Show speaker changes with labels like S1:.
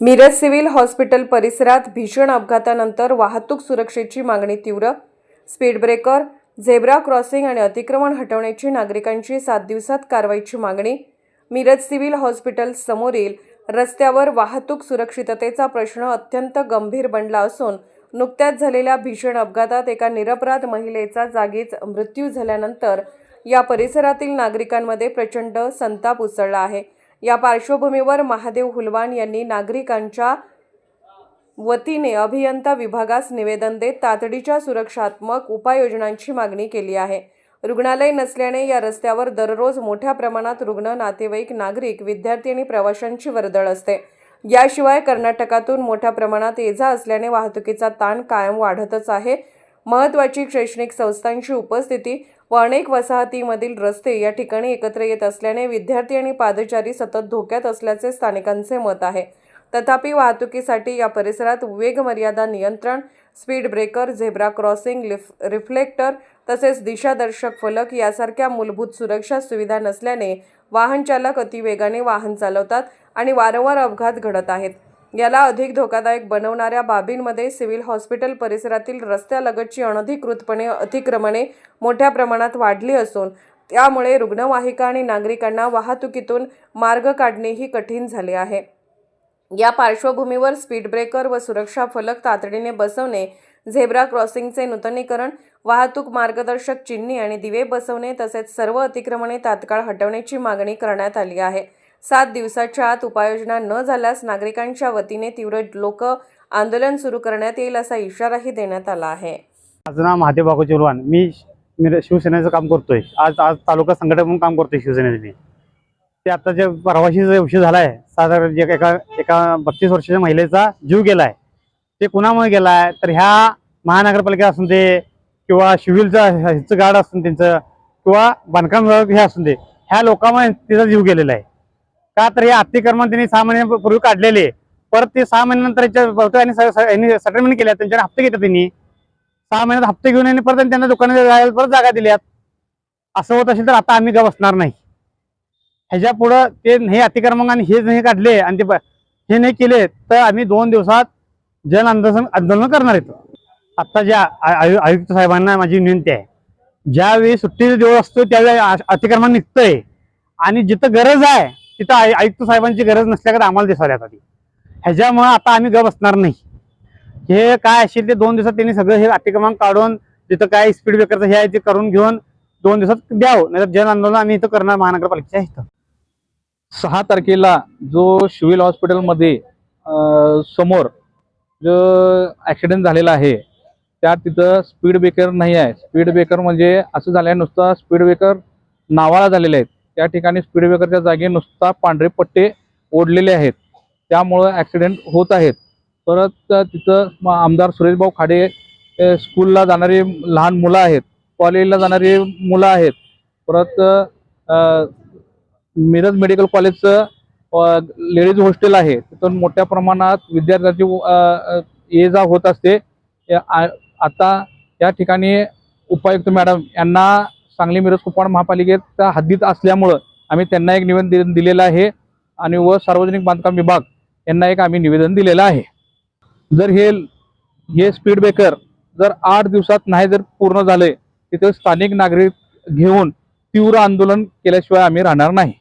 S1: Miraj civil hospital परिसरात भीषण अपघातानंतर वाहतूक सुरक्षेची मागणी तीव्र. स्पीड ब्रेकर झेब्रा क्रॉसिंग आणि अतिक्रमण हटवण्याची नागरिकांची सात दिवसात कारवाईची मागणी. मिरज सिव्हिल हॉस्पिटल समोरील रस्त्यावर वाहतूक सुरक्षिततेचा प्रश्न अत्यंत गंभीर बनला असून नुकत्याच झालेल्या भीषण अपघातात एका निरपराध महिलेचा जागीच मृत्यू झाल्यानंतर या परिसरातील नागरिकांमध्ये प्रचंड संताप उसळला आहे. या पार्श्वभूमीवर महादेव हुलवान यांनी नागरिकांच्या वतीने अभियंता विभागास निवेदन देत तातडीच्या सुरक्षात्मक उपाययोजनांची मागणी केली आहे. रुग्णालय नसल्याने या रस्त्यावर दररोज मोठ्या प्रमाणात रुग्ण नातेवाईक नागरिक विद्यार्थी आणि प्रवाशांची वर्दळ असते. याशिवाय कर्नाटकातून मोठ्या प्रमाणात ये जा असल्याने वाहतुकीचा ताण कायम वाढतच आहे. महत्त्वाची शैक्षणिक संस्थांची उपस्थिती व अनेक वसाहतीमधील रस्ते या ठिकाणी एकत्र येत असल्याने विद्यार्थी आणि पादचारी सतत धोक्यात असल्याचे स्थानिकांचे मत आहे. तथापि वाहतुकीसाठी या परिसरात वेगमर्यादा नियंत्रण स्पीड ब्रेकर झेब्रा क्रॉसिंग लिफ रिफ्लेक्टर तसेच दिशादर्शक फलक यासारख्या मूलभूत सुरक्षा सुविधा नसल्याने वाहनचालक अतिवेगाने वाहन चालवतात आणि वारंवार अपघात घडत आहेत. याला अधिक धोकादायक बनवणाऱ्या बाबींमध्ये सिव्हिल हॉस्पिटल परिसरातील रस्त्यालगतची अनधिकृतपणे अतिक्रमणे मोठ्या प्रमाणात वाढली असून त्यामुळे रुग्णवाहिका आणि नागरिकांना वाहतुकीतून मार्ग काढणेही कठीण झाले आहे. या पार्श्वभूमीवर स्पीड ब्रेकर व सुरक्षा फलक तातडीने बसवणे झेब्रा क्रॉसिंगचे नूतनीकरण वाहतूक मार्गदर्शक चिन्हे आणि दिवे बसवणे तसेच सर्व अतिक्रमणे तात्काळ हटवण्याची मागणी करण्यात आली आहे. सात दिवसाच्या आत उपाययोजना न झाल्यास नागरिकांच्या वतीने तीव्र लोक आंदोलन सुरू करण्यात येईल असा इशाराही देण्यात आला आहे.
S2: माझं नाव महादेव बाबू चौहान मी मी शिवसेनेचं काम करतोय. आज आज तालुका संघटक म्हणून काम करतोय शिवसेनेचं मी. ते आता जे परवाशी जो विषय झाला आहे साधारण जे एका एका बत्तीस वर्षाच्या महिलेचा जीव गेलाय ते कुणामुळे गेलाय? तर ह्या महानगरपालिका असून दे किंवा शिविलचा ह्याचं गार्ड असून त्यांचं किंवा बांधकाम विभाग हे असून दे ह्या लोकांमुळे तिचा जीव गेलेला आहे. का तर हे अतिक्रमण त्यांनी सहा महिन्यापूर्वी काढलेले. परत ते सहा महिन्यानंतर यांनी सेटलमेंट केल्या त्यांच्याकडे हप्ते घेतात त्यांनी. सहा महिन्यात हप्ते घेऊन यांनी परत त्यांना दुकानात जायला परत जागा दिल्यात. असं होत असेल तर आता आम्ही का बसणार नाही. ह्याच्या पुढं ते हे अतिक्रमण आणि हे नाही काढले आणि ते हे नाही केले तर आम्ही दोन दिवसात जन आंदोलन आंदोलन करणार आहेत. आता ज्या आयु- आयुक्त साहेबांना माझी विनंती आहे. ज्यावेळी सुट्टीचा दिवस असतो त्यावेळी अतिक्रमण निघतंय. आणि जिथं गरज आहे तिथं आय- आयुक्त साहेबांची गरज नसल्याकडे आम्हाला दिसायला आता ती ह्याच्यामुळं आता आम्ही ग बसणार नाही. हे काय असेल ते दोन दिवसात त्यांनी सगळं हे अतिक्रमण काढून तिथं काय स्पीड ब्रेकरचं हे आहे ते करून घेऊन दोन दिवसात द्यावं. नाही जन आंदोलन आम्ही इथं करणार महानगरपालिकेच्या इथं.
S3: सहा तारखेला जो सिव्हिल हॉस्पिटलमध्ये समोर जो ॲक्सिडेंट झालेला आहे त्यात तिथं स्पीड ब्रेकर नाही आहे. स्पीड ब्रेकर म्हणजे असं झालं आहे नुसतं स्पीड ब्रेकर नावाला झालेले आहेत. त्या ठिकाणी स्पीड ब्रेकरच्या जागी नुसता पांढरे पट्टे ओढलेले आहेत. त्यामुळं ॲक्सिडेंट होत आहेत. परत तिथं आमदार सुरेशभाऊ खाडे स्कूलला जाणारी लहान मुलं आहेत. कॉलेजला जाणारी मुलं आहेत. परत मिरज मेडिकल कॉलेजचं लेडीज हॉस्टेल आहे. तिथून मोठ्या प्रमाणात विद्यार्थ्यांची ये जा होत असते. आ- आता या ठिकाणी उपायुक्त मॅडम यांना सांगली मिरज कुपवाड महापालिकेच्या हद्दीत असल्यामुळं आम्ही त्यांना एक निवेदन दि- दिलेलं आहे आणि व सार्वजनिक बांधकाम विभाग यांना एक आम्ही निवेदन दिलेलं आहे. जर हे हे स्पीड ब्रेकर जर आठ दिवसात नाही जर पूर्ण झाले तिथे स्थानिक नागरिक घेऊन तीव्र आंदोलन केल्याशिवाय आम्ही राहणार नाही.